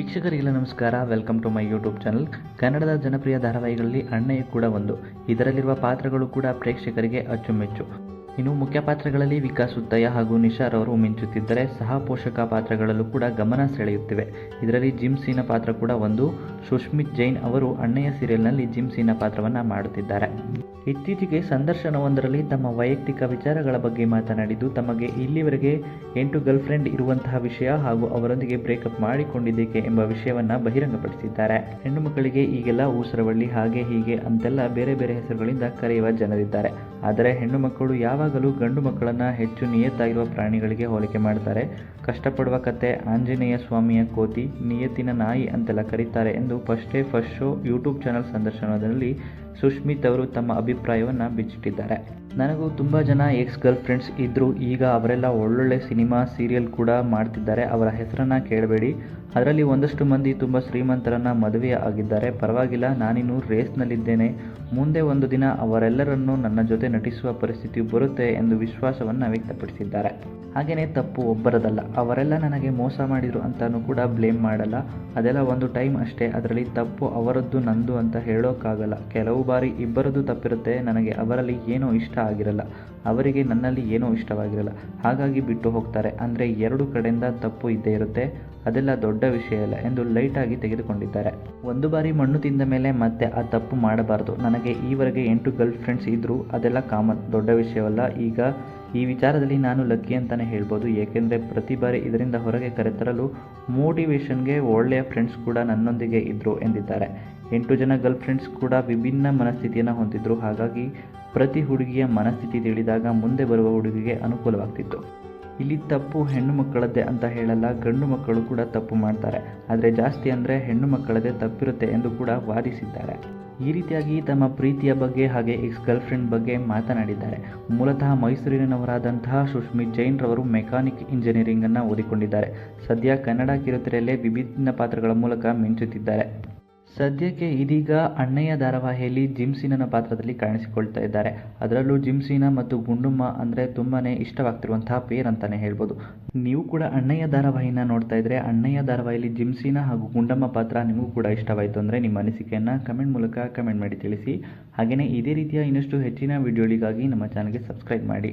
ವೀಕ್ಷಕರಿಗೆಲ್ಲ ನಮಸ್ಕಾರ. Welcome to my YouTube channel ಕನ್ನಡದ ಜನಪ್ರಿಯ ಧಾರಾವಾಹಿಗಳಲ್ಲಿ ಅಣ್ಣಯ್ಯ ಕೂಡ ಒಂದು. ಇದರಲ್ಲಿರುವ ಪಾತ್ರಗಳು ಕೂಡ ಪ್ರೇಕ್ಷಕರಿಗೆ ಅಚ್ಚುಮೆಚ್ಚು. ಇನ್ನು ಮುಖ್ಯ ಪಾತ್ರಗಳಲ್ಲಿ ವಿಕಾಸ್ ಉತ್ತಯ್ಯ ಹಾಗೂ ನಿಶಾರ್ ಅವರು ಮಿಂಚುತ್ತಿದ್ದರೆ ಸಹ ಪೋಷಕ ಪಾತ್ರಗಳಲ್ಲೂ ಕೂಡ ಗಮನ ಸೆಳೆಯುತ್ತಿವೆ. ಇದರಲ್ಲಿ ಜಿಮ್ ಸೀನ ಪಾತ್ರ ಕೂಡ ಒಂದು. ಸುಷ್ಮಿತ್ ಜೈನ್ ಅವರು ಅಣ್ಣಯ್ಯ ಸೀರಿಯಲ್ನಲ್ಲಿ ಜಿಮ್ಸಿನ ಪಾತ್ರವನ್ನ ಮಾಡುತ್ತಿದ್ದಾರೆ. ಇತ್ತೀಚೆಗೆ ಸಂದರ್ಶನವೊಂದರಲ್ಲಿ ತಮ್ಮ ವೈಯಕ್ತಿಕ ವಿಚಾರಗಳ ಬಗ್ಗೆ ಮಾತನಾಡಿದ್ದು, ತಮಗೆ ಇಲ್ಲಿವರೆಗೆ ಎಂಟು ಗರ್ಲ್ಫ್ರೆಂಡ್ ಇರುವಂತಹ ವಿಷಯ ಹಾಗೂ ಅವರೊಂದಿಗೆ ಬ್ರೇಕಪ್ ಮಾಡಿಕೊಂಡಿದ್ದೇಕೆ ಎಂಬ ವಿಷಯವನ್ನು ಬಹಿರಂಗಪಡಿಸಿದ್ದಾರೆ. ಹೆಣ್ಣು ಮಕ್ಕಳಿಗೆ ಈಗೆಲ್ಲ ಊಸರವಳ್ಳಿ ಹಾಗೆ ಹೀಗೆ ಅಂತೆಲ್ಲ ಬೇರೆ ಬೇರೆ ಹೆಸರುಗಳಿಂದ ಕರೆಯುವ ಜನರಿದ್ದಾರೆ. ಆದರೆ ಹೆಣ್ಣು ಮಕ್ಕಳು ಯಾವಾಗಲೂ ಗಂಡು ಮಕ್ಕಳನ್ನು ಹೆಚ್ಚು ನಿಯತ್ತಾಗಿರುವ ಪ್ರಾಣಿಗಳಿಗೆ ಹೋಲಿಕೆ ಮಾಡ್ತಾರೆ. ಕಷ್ಟಪಡುವ ಕತೆ ಆಂಜನೇಯ ಸ್ವಾಮಿಯ ಕೋತಿ, ನಿಯತ್ತಿನ ನಾಯಿ ಅಂತೆಲ್ಲ ಕರೀತಾರೆ ಎಂದು ಫಸ್ಟೇ ಫಸ್ಟ್ ಶೋ ಯೂಟ್ಯೂಬ್ ಚಾನಲ್ ಸಂದರ್ಶನದಲ್ಲಿ ಸುಶ್ಮಿತ್ ಅವರು ತಮ್ಮ ಅಭಿಪ್ರಾಯವನ್ನು ಬಿಚ್ಚಿಟ್ಟಿದ್ದಾರೆ. ನನಗೂ ತುಂಬ ಜನ ಎಕ್ಸ್ ಗರ್ಲ್ ಫ್ರೆಂಡ್ಸ್ ಇದ್ದರು ಈಗ ಅವರೆಲ್ಲ ಒಳ್ಳೊಳ್ಳೆ ಸಿನಿಮಾ ಸೀರಿಯಲ್ ಕೂಡ ಮಾಡ್ತಿದ್ದಾರೆ. ಅವರ ಹೆಸರನ್ನು ಕೇಳಬೇಡಿ. ಅದರಲ್ಲಿ ಒಂದಷ್ಟು ಮಂದಿ ತುಂಬ ಶ್ರೀಮಂತರನ್ನು ಮದುವೆ ಆಗಿದ್ದಾರೆ. ಪರವಾಗಿಲ್ಲ, ನಾನಿನ್ನು ರೇಸ್ನಲ್ಲಿದ್ದೇನೆ ಮುಂದೆ ಒಂದು ದಿನ ಅವರೆಲ್ಲರನ್ನೂ ನನ್ನ ಜೊತೆ ನಟಿಸುವ ಪರಿಸ್ಥಿತಿ ಬರುತ್ತೆ ಎಂದು ವಿಶ್ವಾಸವನ್ನು ವ್ಯಕ್ತಪಡಿಸಿದ್ದಾರೆ. ಹಾಗೆಯೇ ತಪ್ಪು ಒಬ್ಬರದಲ್ಲ. ಅವರೆಲ್ಲ ನನಗೆ ಮೋಸ ಮಾಡಿದರು ಅಂತಲೂ ಕೂಡ ಬ್ಲೇಮ್ ಮಾಡಲ್ಲ. ಅದೆಲ್ಲ ಒಂದು ಟೈಮ್ ಅಷ್ಟೇ. ಅದರಲ್ಲಿ ತಪ್ಪು ಅವರದ್ದು ನಂದು ಅಂತ ಹೇಳೋಕ್ಕಾಗಲ್ಲ. ಕೆಲವು ಬಾರಿ ಇಬ್ಬರದ್ದು ತಪ್ಪಿರುತ್ತೆ. ನನಗೆ ಅವರಲ್ಲಿ ಏನೋ ಇಷ್ಟ ಆಗಿರಲ್ಲ. ಅವರಿಗೆ ನನ್ನಲ್ಲಿ ಏನೂ ಇಷ್ಟವಾಗಿರಲ್ಲ. ಹಾಗಾಗಿ ಬಿಟ್ಟು ಹೋಗ್ತಾರೆ. ಅಂದರೆ ಎರಡು ಕಡೆಯಿಂದ ತಪ್ಪು ಇದ್ದೇ ಇರುತ್ತೆ. ಅದೆಲ್ಲ ದೊಡ್ಡ ವಿಷಯ ಅಲ್ಲ ಎಂದು ಲೈಟಾಗಿ ತೆಗೆದುಕೊಂಡಿದ್ದಾರೆ. ಒಂದು ಬಾರಿ ಮಣ್ಣು ತಿಂದ ಮೇಲೆ ಮತ್ತೆ ಆ ತಪ್ಪು ಮಾಡಬಾರ್ದು. ನನಗೆ ಈವರೆಗೆ ಎಂಟು ಗರ್ಲ್ ಫ್ರೆಂಡ್ಸ್ ಇದ್ದರೂ ಅದೆಲ್ಲ ಕಾಮನ್ ದೊಡ್ಡ ವಿಷಯವಲ್ಲ. ಈಗ ಈ ವಿಚಾರದಲ್ಲಿ ನಾನು ಲಕ್ಕಿ ಅಂತಲೇ ಹೇಳ್ಬೋದು. ಏಕೆಂದರೆ ಪ್ರತಿ ಬಾರಿ ಇದರಿಂದ ಹೊರಗೆ ಕರೆತರಲು ಮೋಟಿವೇಶನ್ಗೆ ಒಳ್ಳೆಯ ಫ್ರೆಂಡ್ಸ್ ಕೂಡ ನನ್ನೊಂದಿಗೆ ಇದ್ದರು ಎಂದಿದ್ದಾರೆ. ಎಂಟು ಜನ ಗರ್ಲ್ ಫ್ರೆಂಡ್ಸ್ ಕೂಡ ವಿಭಿನ್ನ ಮನಸ್ಥಿತಿಯನ್ನು ಹೊಂದಿದ್ರು. ಹಾಗಾಗಿ ಪ್ರತಿ ಹುಡುಗಿಯ ಮನಸ್ಥಿತಿ ತಿಳಿದಾಗ ಮುಂದೆ ಬರುವ ಹುಡುಗಿಗೆ ಅನುಕೂಲವಾಗ್ತಿತ್ತು. ಇಲ್ಲಿ ತಪ್ಪು ಹೆಣ್ಣು ಮಕ್ಕಳದ್ದೇ ಅಂತ ಹೇಳಲ್ಲ, ಗಂಡು ಮಕ್ಕಳು ಕೂಡ ತಪ್ಪು ಮಾಡ್ತಾರೆ. ಆದರೆ ಜಾಸ್ತಿ ಅಂದರೆ ಹೆಣ್ಣು ಮಕ್ಕಳದೇ ತಪ್ಪಿರುತ್ತೆ ಎಂದು ಕೂಡ ವಾದಿಸಿದ್ದಾರೆ. ಈ ರೀತಿಯಾಗಿ ತಮ್ಮ ಪ್ರೀತಿಯ ಬಗ್ಗೆ ಹಾಗೆ ಎಕ್ಸ್ ಗರ್ಲ್ಫ್ರೆಂಡ್ ಬಗ್ಗೆ ಮಾತನಾಡಿದ್ದಾರೆ. ಮೂಲತಃ ಮೈಸೂರಿನವರಾದಂತಹ ಸುಷ್ಮಿತ್ ಜೈನ್ ರವರು ಮೆಕ್ಯಾನಿಕ್ ಇಂಜಿನಿಯರಿಂಗನ್ನು ಓದಿಕೊಂಡಿದ್ದಾರೆ. ಸದ್ಯ ಕನ್ನಡ ಕಿರುತೆರೆಯಲ್ಲೇ ವಿಭಿನ್ನ ಪಾತ್ರಗಳ ಮೂಲಕ ಮಿಂಚುತ್ತಿದ್ದಾರೆ. ಸದ್ಯಕ್ಕೆ ಇದೀಗ ಅಣ್ಣಯ್ಯ ಧಾರಾವಾಹಿಯಲ್ಲಿ ಜಿಮ್ಸೀನನ ಪಾತ್ರದಲ್ಲಿ ಕಾಣಿಸಿಕೊಳ್ತಾ ಇದ್ದಾರೆ. ಅದರಲ್ಲೂ ಜಿಮ್ಸಿನ ಮತ್ತು ಗುಂಡುಮ್ಮ ಅಂದರೆ ತುಂಬಾ ಇಷ್ಟವಾಗ್ತಿರುವಂತಹ ಪೇರ್ ಅಂತಲೇ ಹೇಳ್ಬೋದು. ನೀವು ಕೂಡ ಅಣ್ಣಯ್ಯ ಧಾರಾವಾಹಿನ ನೋಡ್ತಾ ಇದ್ರೆ ಅಣ್ಣಯ್ಯ ಧಾರಾವಾಹಿಯಲ್ಲಿ ಜಿಮ್ಸಿನ ಹಾಗೂ ಗುಂಡಮ್ಮ ಪಾತ್ರ ನಿಮಗೂ ಕೂಡ ಇಷ್ಟವಾಯಿತು ಅಂದರೆ ನಿಮ್ಮ ಅನಿಸಿಕೆಯನ್ನು ಕಮೆಂಟ್ ಮೂಲಕ ಕಮೆಂಟ್ ಮಾಡಿ ತಿಳಿಸಿ. ಹಾಗೆಯೇ ಇದೇ ರೀತಿಯ ಇನ್ನಷ್ಟು ಹೆಚ್ಚಿನ ವಿಡಿಯೋಗಳಿಗಾಗಿ ನಮ್ಮ ಚಾನಲ್ಗೆ ಸಬ್ಸ್ಕ್ರೈಬ್ ಮಾಡಿ.